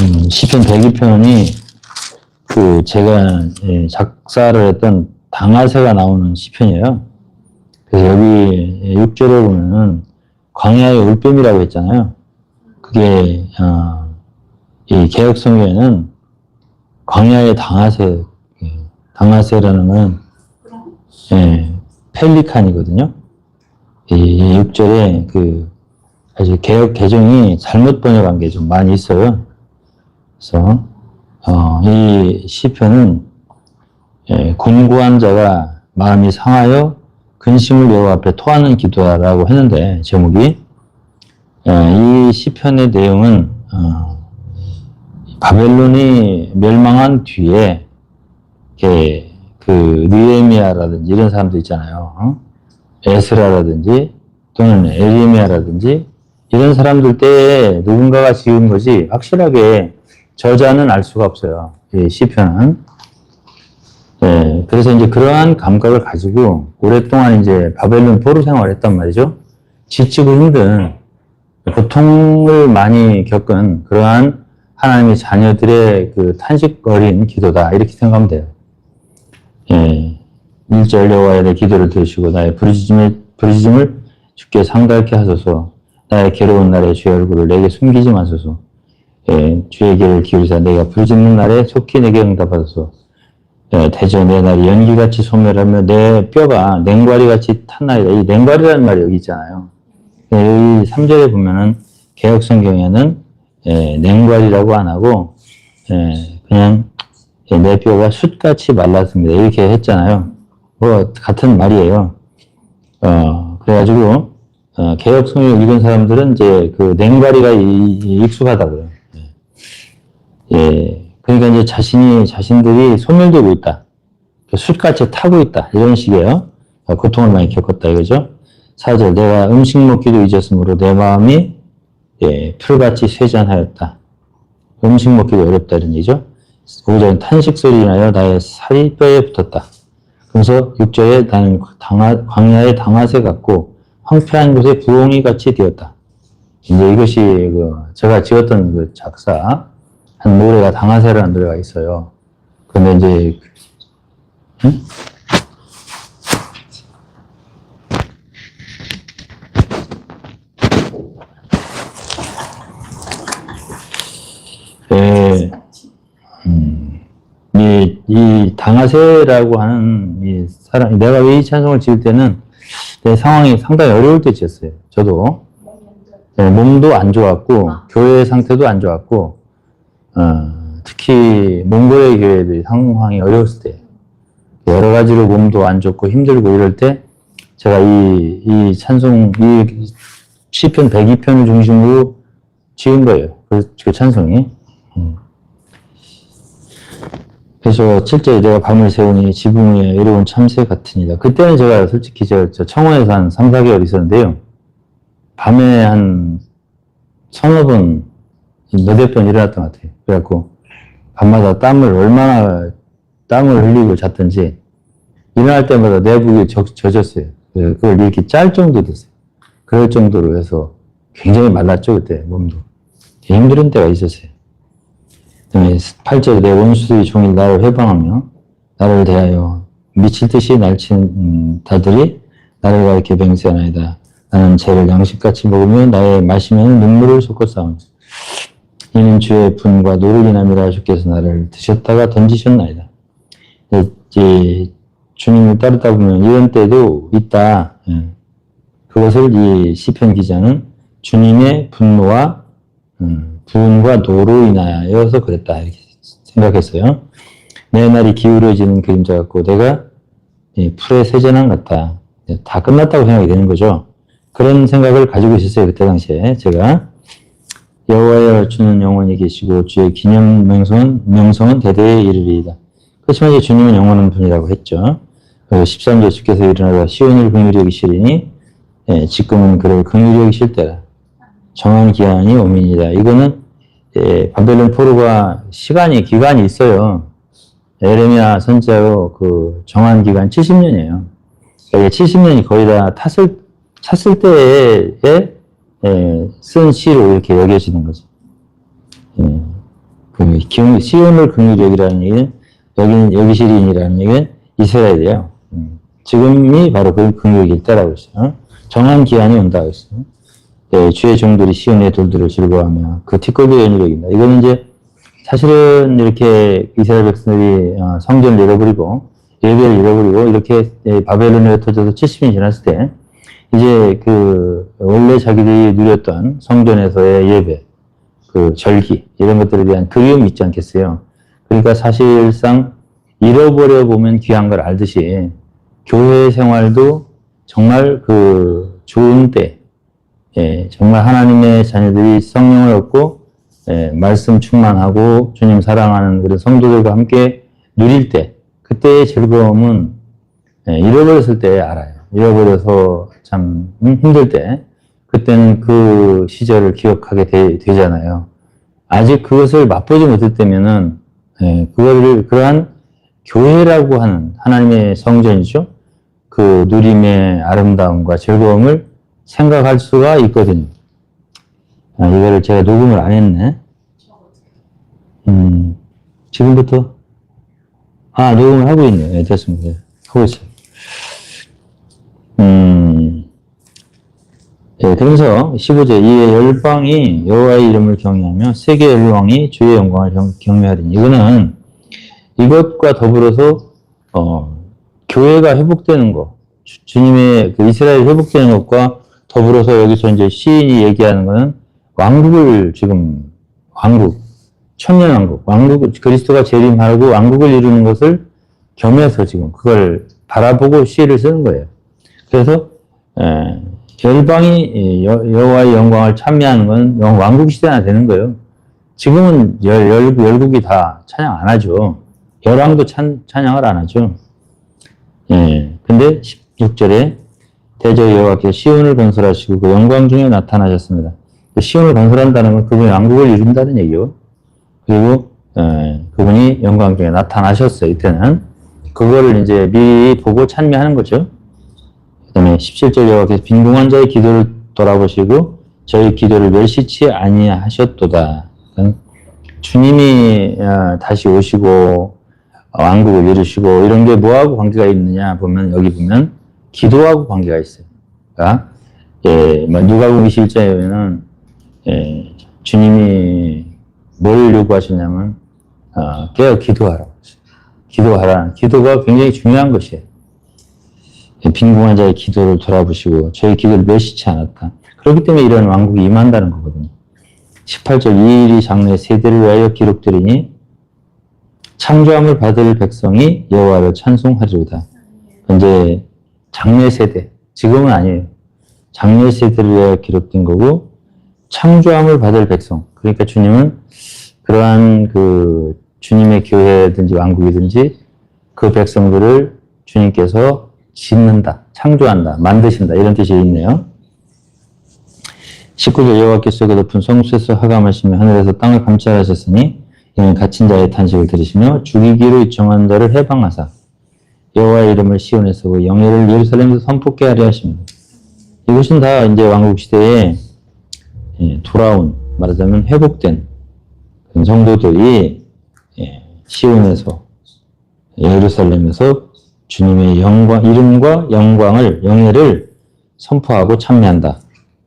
음, 시편 102편이 그 제가 예, 작사를 했던 당하세가 나오는 시편이에요. 그래서 여기 6절에 보면은 광야의 울뱀이라고 했잖아요. 그게 어, 이 개혁 성경에는 광야의 당하세, 예, 당하세라는 건 예, 펠리칸이거든요. 이 6절에 그 아주 개혁 개정이 잘못 번역한 게 좀 많이 있어요. 그래서 어, 이 시편은 예, 곤고한 자가 마음이 상하여 근심을 여호와 앞에 토하는 기도하라고 했는데 제목이 예, 이 시편의 내용은 어, 바벨론이 멸망한 뒤에 이렇게 그 느헤미야라든지 이런 사람들 있잖아요. 어? 에스라라든지 또는 에리미야라든지 이런 사람들 때에 누군가가 지은 것이 확실하게 저자는 알 수가 없어요. 이 시편은. 예, 그래서 이제 그러한 감각을 가지고 오랫동안 이제 바벨론 포로 생활을 했단 말이죠. 지치고 힘든 고통을 많이 겪은 그러한 하나님의 자녀들의 그 탄식거린 기도다. 이렇게 생각하면 돼요. 예. 일절 여호와의 내 기도를 들으시고 나의 부르짖음을, 부르짖음을 주께 상달케 하소서 나의 괴로운 날에 주의 얼굴을 내게 숨기지 마소서 예, 주의 길을 기울이사 내가 부르짖는 날에 속히 내게 응답하소서. 예, 내 날이 연기같이 소멸하며 내 뼈가 냉과리같이 탔나이다. 이 냉과리라는 말이 여기 있잖아요. 예, 여기 3절에 보면은 개혁 성경에는 예, 냉과리라고 안 하고 예, 그냥 예, 내 뼈가 숯같이 말랐습니다. 이렇게 했잖아요. 뭐 같은 말이에요. 어 그래가지고 어, 개혁 성경 읽은 사람들은 이제 그 냉가리가 이- 이- 익숙하다고요. 예. 예. 그러니까 이제 자신이 자신들이 소멸되고 있다. 그 숯같이 타고 있다. 이런 식이에요. 어, 고통을 많이 겪었다 이거죠. 사절 내가 음식 먹기도 잊었으므로 내 마음이 예, 풀같이 쇠잔하였다. 음식 먹기도 어렵다 이런 얘기죠. 5절 탄식 소리 나여 나의 살이 뼈에 붙었다. 그래서 6절에 나는 당하, 광야의 당하새 같고 황폐한 곳에 부엉이 같이 되었다. 이제 이것이 그 제가 지었던 그 작사 한 노래가 당하새라는 노래가 있어요. 근데 이제 응? 예, 음, 이, 이 당하세라고 하는 이 사람, 내가 왜 이 찬송을 지을 때는 내 상황이 상당히 어려울 때 지었어요. 저도. 네, 몸도 안 좋았고, 교회 상태도 안 좋았고, 어, 특히 몽골의 교회들이 상황이 어려웠을 때, 여러 가지로 몸도 안 좋고 힘들고 이럴 때, 제가 이, 이 찬송, 이 시편 102편을 중심으로 지은 거예요. 그, 그 찬송이. 음. 그래서 7절에 내가 밤을 새우니 지붕 위에 외로운 참새 같으니다. 그때는 제가 솔직히 저, 저 청원에서 한 3, 4개월 있었는데요. 밤에 한 서너 번, 몇백 번 일어났던 것 같아요. 그래갖고 밤마다 땀을 얼마나 땀을 흘리고 잤던지 일어날 때마다 내복이 젖- 젖었어요. 그걸 이렇게 짤 정도 됐어요. 그럴 정도로 해서 굉장히 말랐죠, 그때 몸도. 힘든 때가 있었어요. 그다음에 8절에 내 원수들이 종일 나를 회방하며 나를 대하여 미칠 듯이 날친 음, 다들이 나를 가리켜 맹세하나이다. 나는 죄를 양식같이 먹으며 나의 마시면 눈물을 쏟고 싸우니 이는 주의 분과 노를 인함이라 주께서 나를 드셨다가 던지셨나이다. 이제 주님을 따르다 보면 이런 때도 있다. 예. 그것을 이 시편 기자는 주님의 분노와 음, 부은과 노로 인하여서 그랬다 이렇게 생각했어요. 내 날이 기울어지는 그림자 같고 내가 이 풀의 세전함 같다. 다 끝났다고 생각이 되는 거죠. 그런 생각을 가지고 있었어요 그때 당시에 제가 여호와여 주는 영원히 계시고 주의 기념 명성은 명성은 대대에 이르리이다. 그렇지만 주님은 영원한 분이라고 했죠. 13절 주께서 일어나다 시온을 긍휼히 여기시리니 예, 지금은 그를 긍휼히 여기실 때라. 정한 기한이 오민이다. 이거는 예, 바벨론 포로가 시간이 기간이 있어요. 에레미야 선지자로 그 정한 기간 70년이에요. 그러니까 70년이 거의 다 탔을 찼을 때에 예, 쓴 시로 이렇게 여겨지는 거죠. 예. 그 기- 시온을 여기라는 얘기는 여기는 여기시리인이라는 얘기는 이스라엘이에요. 음. 지금이 바로 그 긍휼일 때라고 했어요. 정한 기한이 온다고 했어요. 네, 주의 종들이 시온의 돌들을 즐거워하며 그 티끌도 연일여긴다. 이거는 이제 사실은 이렇게 이스라엘 백성들이 어, 성전을 잃어버리고 예배를 잃어버리고 이렇게 예, 바벨론에 흩어져서 70년이 지났을 때 이제 그 원래 자기들이 누렸던 성전에서의 예배, 그 절기 이런 것들에 대한 그리움이 있지 않겠어요. 그러니까 사실상 잃어버려 보면 귀한 걸 알듯이 교회 생활도 정말 그 좋은 때, 예, 정말 하나님의 자녀들이 성령을 얻고 예, 말씀 충만하고 주님 사랑하는 그런 성도들과 함께 누릴 때 그때의 즐거움은 예, 잃어버렸을 때 알아요. 잃어버려서 참 음, 힘들 때 그때는 그 시절을 기억하게 되, 잖아요 아직 그것을 맛보지 못할 때면은 예, 그거를 그러한 교회라고 하는 하나님의 성전이죠. 그 누림의 아름다움과 즐거움을 생각할 수가 있거든요. 아, 이거를 제가 녹음을 안 했네. 음, 지금부터? 아, 녹음을 하고 있네요. 네, 됐습니다. 네, 하고 있어요. 음, 예, 그래서 15절 이에 열방이 여호와의 이름을 경외하며 세계 열방이 주의 영광을 경, 경외하리니 이거는 이것과 더불어서 어, 교회가 회복되는 것, 주- 주님의 그 이스라엘 회복되는 것과 더불어서 여기서 이제 시인이 얘기하는 거는 왕국을 지금 왕국 천년 왕국 왕국 그리스도가 재림하고 왕국을 이루는 것을 겸해서 지금 그걸 바라보고 시를 쓰는 거예요. 그래서 에, 열방이 이 여- 여호와의 영광을 찬미하는 건 영- 왕국 시대나 되는 거예요. 지금은 열, 열, 열국이 다 찬양 안 하죠. 열왕도 찬, 찬양을 안 하죠. 예. 근데 16절에 대저 여호와께서 시온을 건설하시고 그 영광 중에 나타나셨습니다. 그 시온을 건설한다는 건 그분이 왕국을 이룬다는 얘기요. 그리고 에, 그분이 영광 중에 나타나셨어요. 이때는 그거를 이제 미리 보고 찬미하는 거죠. 그다음에 17절 여호와께서 빈궁한 자의 기도를 돌아보시고 저희 기도를 멸시치 아니하셨도다. 주님이 어, 다시 오시고 어, 왕국을 이루시고 이런 게 뭐하고 관계가 있느냐 보면 여기 보면 기도하고 관계가 있어요. 그러니까 예, 뭐 누가복음 21장에는 예, 주님이 뭘 요구하시냐면 어, 깨어 기도하라고. 기도하라. 기도가 굉장히 중요한 것이에요. 예, 빈궁한 자의 기도를 돌아보시고 저희 기도를 멸시치 않았다. 그렇기 때문에 이런 왕국이 임한다는 거거든요. 18절 이 일이 장래 세대를 위하여 기록되리니 창조함을 받을 백성이 여호와를 찬송하리로다. 이제 장래 세대 지금은 아니에요. 장래 세대를 위하여 기록된 거고 창조함을 받을 백성. 그러니까 주님은 그러한 그 주님의 교회든지 왕국이든지 그 백성들을 주님께서 짓는다, 창조한다, 만드신다 이런 뜻이 있네요. 19절 여호와께서 그 높은 성수에서 하감하시며 하늘에서 땅을 감찰하셨으니 이는 갇힌 자의 탄식을 들으시며 죽이기로 요청한 자를 해방하사 여호와의 이름을 시온에서 그 영예를 예루살렘에서 선포케 하려 하십니다. 이것은 다 이제 왕국 시대에 예, 돌아온 말하자면 회복된 성도들이 예, 시온에서 예루살렘에서 주님의 영광 이름과 영광을 영예를 선포하고 찬미한다.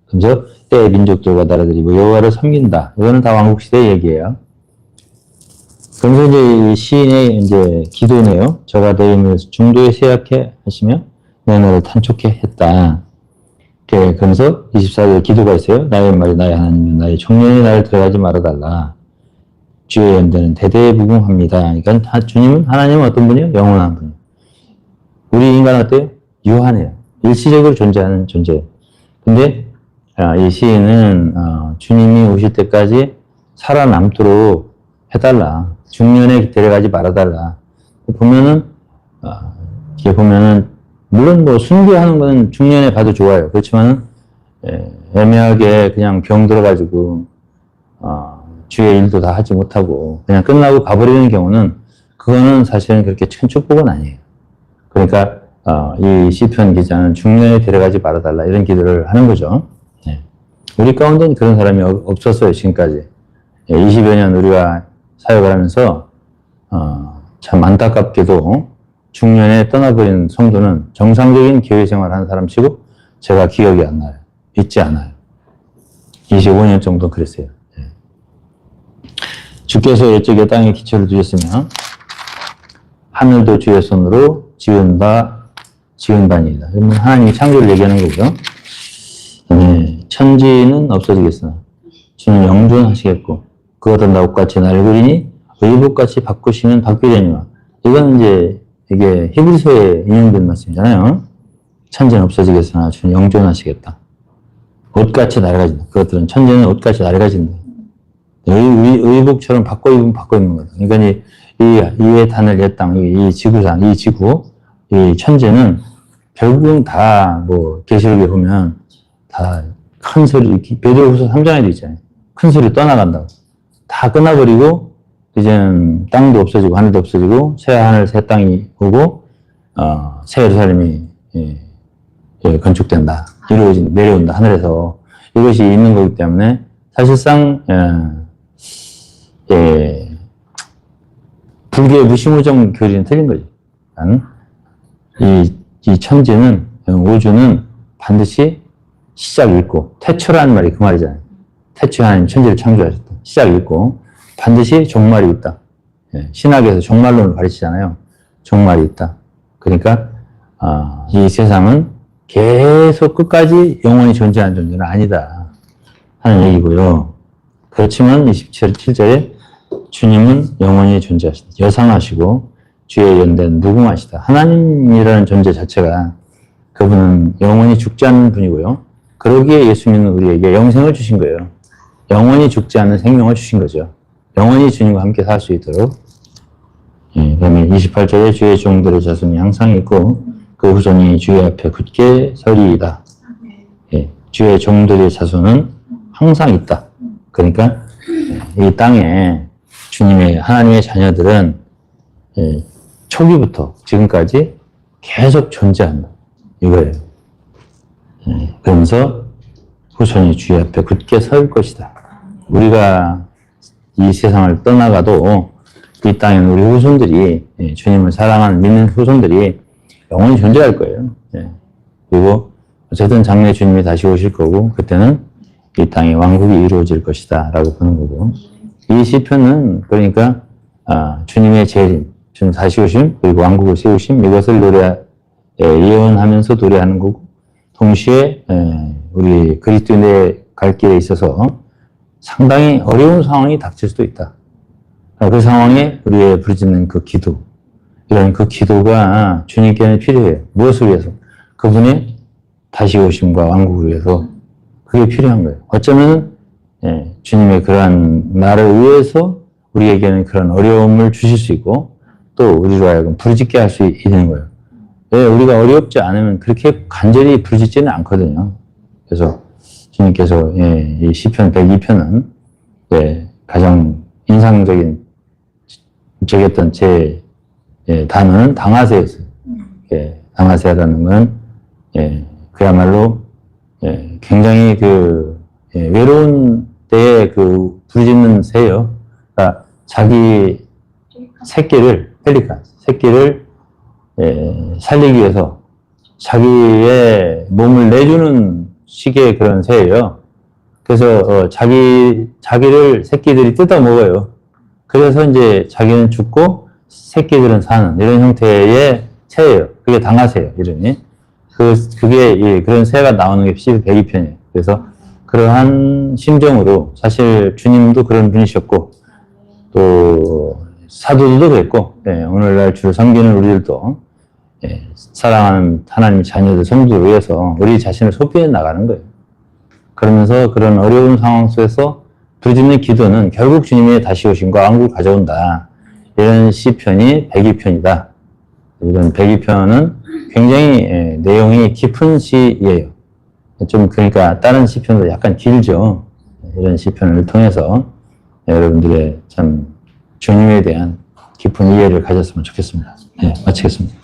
그래서 때의 민족들과 나라들이 뭐 여호와를 섬긴다. 이거는 다 왕국 시대 얘기예요. 그러면서 이제 이 시인의 이제 기도네요. 저가 내 힘을 중도에 세약해 하시며 내 너를 탄촉해 했다. 그러면서 24절 기도가 있어요. 나의 말이 나의 하나님, 나의 청년이 나를 들어가지 말아달라. 주의 연대는 대대에 무궁합니다. 그러니까 다 주님은 하나님은 어떤 분이요? 영원한 분. 우리 인간은 어때요? 유한해요. 일시적으로 존재하는 존재예요. 근데 아, 이 시인은 어, 주님이 오실 때까지 살아남도록 해달라. 중년에 데려가지 말아달라. 보면은 어, 이렇게 보면은 물론 뭐 순교하는 건 중년에 가도 좋아요. 그렇지만은 예, 애매하게 그냥 병 들어가지고 어, 주의 일도 다 하지 못하고 그냥 끝나고 가버리는 경우는 그거는 사실은 그렇게 큰 축복은 아니에요. 그러니까 어, 이 시편 기자는 중년에 데려가지 말아달라 이런 기도를 하는 거죠. 예. 우리 가운데는 그런 사람이 없- 없었어요 지금까지. 예, 20여 년 우리가 사역을 하면서 어, 참 안타깝게도 중년에 떠나버린 성도는 정상적인 교회 생활하는 사람치고 제가 기억이 안 나요. 있지 않아요. 25년 정도 그랬어요. 예. 주께서 이쪽에 땅에 기초를 두셨으면 하늘도 주의 손으로 지은 바 지은 바니이다. 그러면 하나님이 창조를 얘기하는 거고요. 네, 천지는 없어지겠으나 주는 영존하시겠고 그것도 나옷같이 나를 그리니 의복같이 바꾸시면 바뀌려니와 이건 이제 이게 히브리서에 인용된 말씀이잖아요. 천지는 없어지겠으나 주는 영존하시겠다. 옷같이 낡아진다. 그것들은 천지는 옷같이 의, 의복처럼 바꿔 입으면 바꿔 입는 거다. 그러니까 이, 이, 이의 단을 옛 땅, 이, 이 지구상, 이 지구, 이 천재는 결국은 다, 뭐, 계시록에 보면 다 큰 소리, 베드로후서 3장에도 있잖아요. 큰 소리 떠나간다고. 다 끝나버리고, 이제는 땅도 없어지고, 하늘도 없어지고, 새 하늘, 새 땅이 오고, 어, 새 예루살렘이, 예, 예, 건축된다. 이루어진, 내려온다. 하늘에서. 이것이 있는 거기 때문에, 사실상, 예, 예, 불교의 무시무정 교리는 틀린 거지. 난 이, 이 천지는, 우주는 반드시 시작이 있고, 태초라는 말이 그 말이잖아요. 태초에 하나님 천지를 창조하셨다. 시작이 있고, 반드시 종말이 있다. 예, 신학에서 종말론을 가르치잖아요. 종말이 있다. 그러니까, 아, 이 세상은 계속 끝까지 영원히 존재하는 존재는 아니다. 하는 얘기고요. 그렇지만 27절에 주님은 영원히 존재하시다. 여상하시고 주의 연대는 무궁하시다. 하나님이라는 존재 자체가 그분은 영원히 죽지 않는 분이고요. 그러기에 예수 믿는 우리에게 영생을 주신 거예요. 영원히 죽지 않는 생명을 주신 거죠. 영원히 주님과 함께 살 수 있도록. 예, 그 다음에 28절에 주의 종들의 자손이 항상 있고 그 후손이 주의 앞에 굳게 서리이다. 예, 주의 종들의 자손은 항상 있다. 그러니까 이 땅에 주님의 하나님의 자녀들은 예, 초기부터 지금까지 계속 존재한다. 이거예요. 예, 그러면서 후손이 주의 앞에 굳게 설 것이다. 우리가 이 세상을 떠나가도 이 땅에는 우리 후손들이 예, 주님을 사랑하는 믿는 후손들이 영원히 존재할 거예요. 예. 그리고 어쨌든 장래 주님이 다시 오실 거고 그때는 이 땅에 왕국이 이루어질 것이다 라고 보는 거고 이 시편은 그러니까 아, 주님의 재림, 주님 다시 오심 그리고 왕국을 세우심 이것을 노래 예, 예언하면서 노래하는 거고 동시에 예, 우리 그리스도인의 갈 길에 있어서 상당히 어려운 상황이 닥칠 수도 있다. 그 상황에 우리의 부르짖는 그 기도 이런 그 기도가 주님께는 필요해요. 무엇을 위해서? 그분의 다시 오심과 왕국을 위해서 그게 필요한 거예요. 어쩌면 예, 주님의 그러한 나를 위해서 우리에게는 그런 어려움을 주실 수 있고 또 우리로 하여금 부르짖게 할 수 있는 거예요. 왜 우리가 어렵지 않으면 그렇게 간절히 부르짖지는 않거든요. 그래서 주님께서 예, 이 시편 102편은 예, 가장 인상적인 적였던 제 예, 단어는 당하세였어요. 예, 당하세라는 건 예, 그야말로 예, 굉장히 그 예, 외로운 때에 그 부르짖는 새요. 그러니까 자기 새끼를 펠리칸 새끼를 예, 살리기 위해서 자기의 몸을 내주는 식의 그런 새예요. 그래서 어, 자기 자기를 새끼들이 뜯어 먹어요. 그래서 이제 자기는 죽고 새끼들은 사는 이런 형태의 새예요. 그게 당하새예요, 이름이. 그 그게 예, 그런 새가 나오는 게 시브 102편이에요. 그래서 그러한 심정으로 사실 주님도 그런 분이셨고 또 사도들도 그랬고 예, 오늘날 주를 섬기는 우리들도 예, 사랑하는 하나님 자녀들 성도를 위해서 우리 자신을 소비해 나가는 거예요. 그러면서 그런 어려운 상황 속에서 부르짖는 기도는 결국 주님의 다시 오심과 왕국을 가져온다. 이런 시편이 102편이다. 이런 102편은 굉장히 예, 내용이 깊은 시예요. 좀 그러니까 다른 시편보다 약간 길죠. 이런 시편을 통해서 여러분들의 참 주님에 대한 깊은 이해를 가졌으면 좋겠습니다. 네, 마치겠습니다.